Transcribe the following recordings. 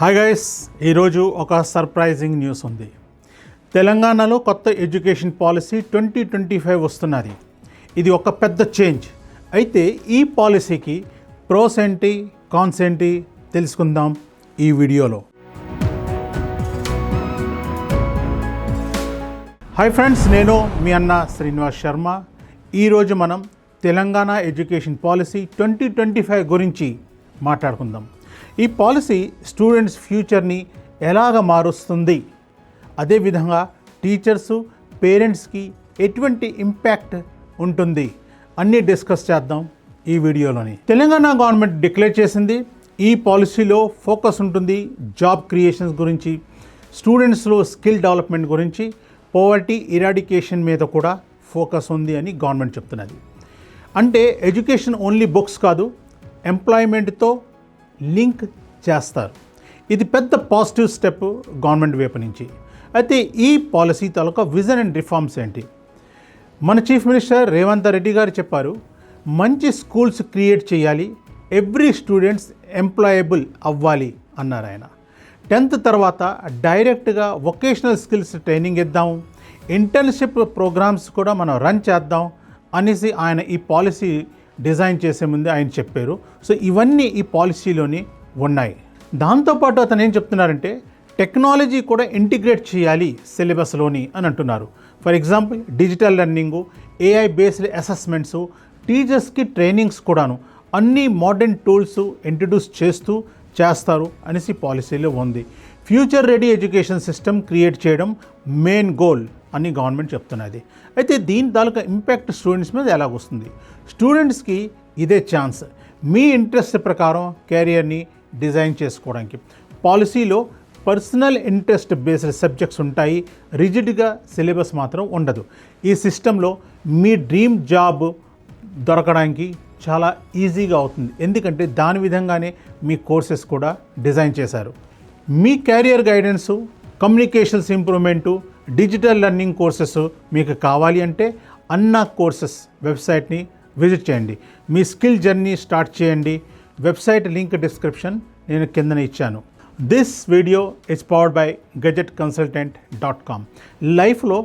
Hi guys ఈరోజు ఒక surprising news ఉంది. తెలంగాణలో కొత్త education policy twenty twenty five వస్తున్నది. ఇది ఒక పెద్ద చేంజ్. అయితే ఈ పాలసీకి ప్రోస్ ఏంటి కాన్స్ ఏంటి తెలుసుకుందాం ఈ వీడియోలో. హాయ్ ఫ్రెండ్స్ నేను మీ అన్న శ్రీనివాస్ శర్మ. ఈరోజు మనం Telangana education policy twenty twenty five గురించి మాట్లాడుకుందాం. ఈ పాలసీ స్టూడెంట్స్ ఫ్యూచర్ని ఎలాగ మారుస్తుంది? అదేవిధంగా టీచర్సు పేరెంట్స్కి ఎటువంటి ఇంపాక్ట్ ఉంటుంది? అన్నీ డిస్కస్ చేద్దాం ఈ వీడియోలోని. తెలంగాణ గవర్నమెంట్ డిక్లేర్ చేసింది ఈ పాలసీలో ఫోకస్ ఉంటుంది జాబ్ క్రియేషన్స్ గురించి స్టూడెంట్స్లో స్కిల్ డెవలప్మెంట్ గురించి పోవర్టీ ఇరాడికేషన్ మీద కూడా ఫోకస్ ఉంది అని గవర్నమెంట్ చెప్తున్నది. అంటే ఎడ్యుకేషన్ ఓన్లీ బుక్స్ కాదు ఎంప్లాయ్మెంట్తో లింక్ చేస్తారు. ఇది పెద్ద పాజిటివ్ స్టెప్ గవర్నమెంట్ వైపు నుంచి. అయితే ఈ పాలసీ తాలూకా విజన్ అండ్ రిఫార్మ్స్ ఏంటి? మన చీఫ్ మినిస్టర్ రేవంత్ రెడ్డి గారు చెప్పారు మంచి స్కూల్స్ క్రియేట్ చేయాలి ఎవ్రీ స్టూడెంట్స్ ఎంప్లాయబుల్ అవ్వాలి అన్నారు ఆయన. టెన్త్ తర్వాత డైరెక్ట్గా వొకేషనల్ స్కిల్స్ ట్రైనింగ్ ఇద్దాం ఇంటర్న్షిప్ ప్రోగ్రామ్స్ కూడా మనం రన్ చేద్దాం అనేసి ఆయన ఈ పాలసీ డిజైన్ చేసే ముందు ఆయన చెప్పారు. సో ఇవన్నీ ఈ పాలసీలోని ఉన్నాయి. దాంతోపాటు అతను ఏం చెప్తున్నారంటే టెక్నాలజీ కూడా ఇంటిగ్రేట్ చేయాలి సిలబస్లోని అని అంటున్నారు. For example digital learning AI based assessments టీచర్స్కి ట్రైనింగ్స్ కూడాను అన్ని మోడర్న్ టూల్స్ ఇంట్రడ్యూస్ చేస్తూ చేస్తారు అనేసి పాలసీలో ఉంది. Future ready education system create చేయడం మెయిన్ గోల్. అని గవర్నమెంట్ చెప్తున్నది. అయితే దీని తాలూకా ఇంపాక్ట్ స్టూడెంట్స్ మీద ఎలాగొస్తుంది స్టూడెంట్స్కి ఇదే ఛాన్స్. మీ ఇంట్రెస్ట్ ప్రకారం కెరియర్ని డిజైన్ చేసుకోవడానికి. పాలసీలో పర్సనల్ ఇంట్రెస్ట్ బేస్డ్ సబ్జెక్ట్స్ ఉంటాయి. రిజిడ్గా సిలబస్ మాత్రం ఉండదు. ఈ సిస్టంలో మీ డ్రీమ్ జాబ్ దొరకడానికి చాలా ఈజీగా అవుతుంది. ఎందుకంటే దాని విధంగానే మీ కోర్సెస్ కూడా డిజైన్ చేశారు. మీ career guidance communications improvement digital learning courses మీకు కావాలి అంటే అన్నా కోర్సెస్ వెబ్సైట్ని విజిట్ చేయండి. మీ స్కిల్ జర్నీ స్టార్ట్ చేయండి. వెబ్సైట్ లింక్ డిస్క్రిప్షన్ నేను కిందన ఇచ్చాను. This video is powered by gazette consultant dot com లైఫ్లో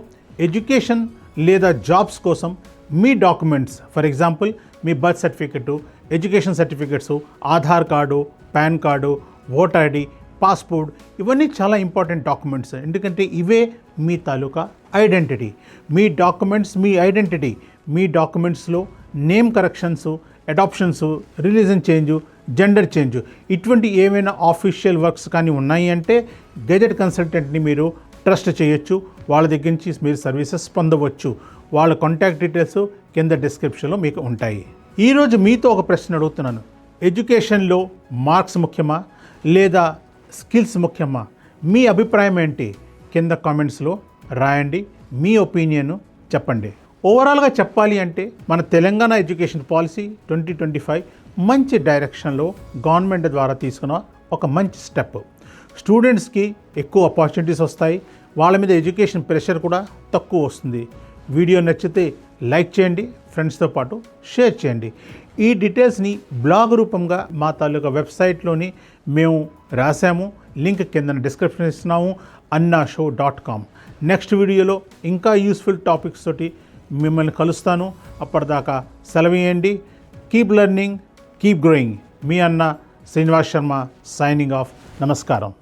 ఎడ్యుకేషన్ లేదా జాబ్స్ కోసం మీ documents for example me birth certificate education certificates Aadhaar card PAN card voter ID passport ఇవన్నీ చాలా ఇంపార్టెంట్ డాక్యుమెంట్స్ ఎందుకంటే ఇవే మీ తాలూకా ఐడెంటిటీ మీ డాక్యుమెంట్స్ మీ ఐడెంటిటీ మీ డాక్యుమెంట్స్లో name corrections adoptions religion change gender change ఇటువంటి ఏమైనా ఆఫీషియల్ వర్క్స్ కానీ ఉన్నాయి అంటే గెజెట్ కన్సల్టెంట్ని మీరు ట్రస్ట్ చేయొచ్చు. వాళ్ళ దగ్గర నుంచి మీరు సర్వీసెస్ పొందవచ్చు. వాళ్ళ కాంటాక్ట్ డీటెయిల్స్ కింద డిస్క్రిప్షన్లో మీకు ఉంటాయి. ఈరోజు మీతో ఒక ప్రశ్న అడుగుతున్నాను. ఎడ్యుకేషన్లో మార్క్స్ ముఖ్యమా? లేదా స్కిల్స్ ముఖ్యమా? మీ అభిప్రాయం ఏంటి? కింద కామెంట్స్లో రాయండి. మీ ఒపీనియన్ చెప్పండి. ఓవరాల్గా చెప్పాలి అంటే మన Telangana education policy twenty twenty five మంచి డైరెక్షన్లో గవర్నమెంట్ ద్వారా తీసుకున్న ఒక మంచి స్టెప్. స్టూడెంట్స్కి ఎక్కువ ఆపర్చునిటీస్ వస్తాయి. వాళ్ళ మీద ఎడ్యుకేషన్ ప్రెషర్ కూడా తక్కువ వస్తుంది. వీడియో నచ్చితే లైక్ చేయండి ఫ్రెండ్స్తో పాటు షేర్ చేయండి. ఈ డీటెయిల్స్ని బ్లాగ్ రూపంగా మా తాలూకా వెబ్సైట్లోని మేము రాసాము లింక్ కింద డిస్క్రిప్షన్ ఇస్తున్నాము అన్నా షో డాట్ కామ్. నెక్స్ట్ వీడియోలో ఇంకా యూస్ఫుల్ టాపిక్స్ తోటి మిమ్మల్ని కలుస్తాను. అప్పటిదాకా సెలవేయండి కీప్ లెర్నింగ్ కీప్ గ్రోయింగ్ మీ అన్న శ్రీనివాస్ శర్మ సైనింగ్ ఆఫ్ నమస్కారం.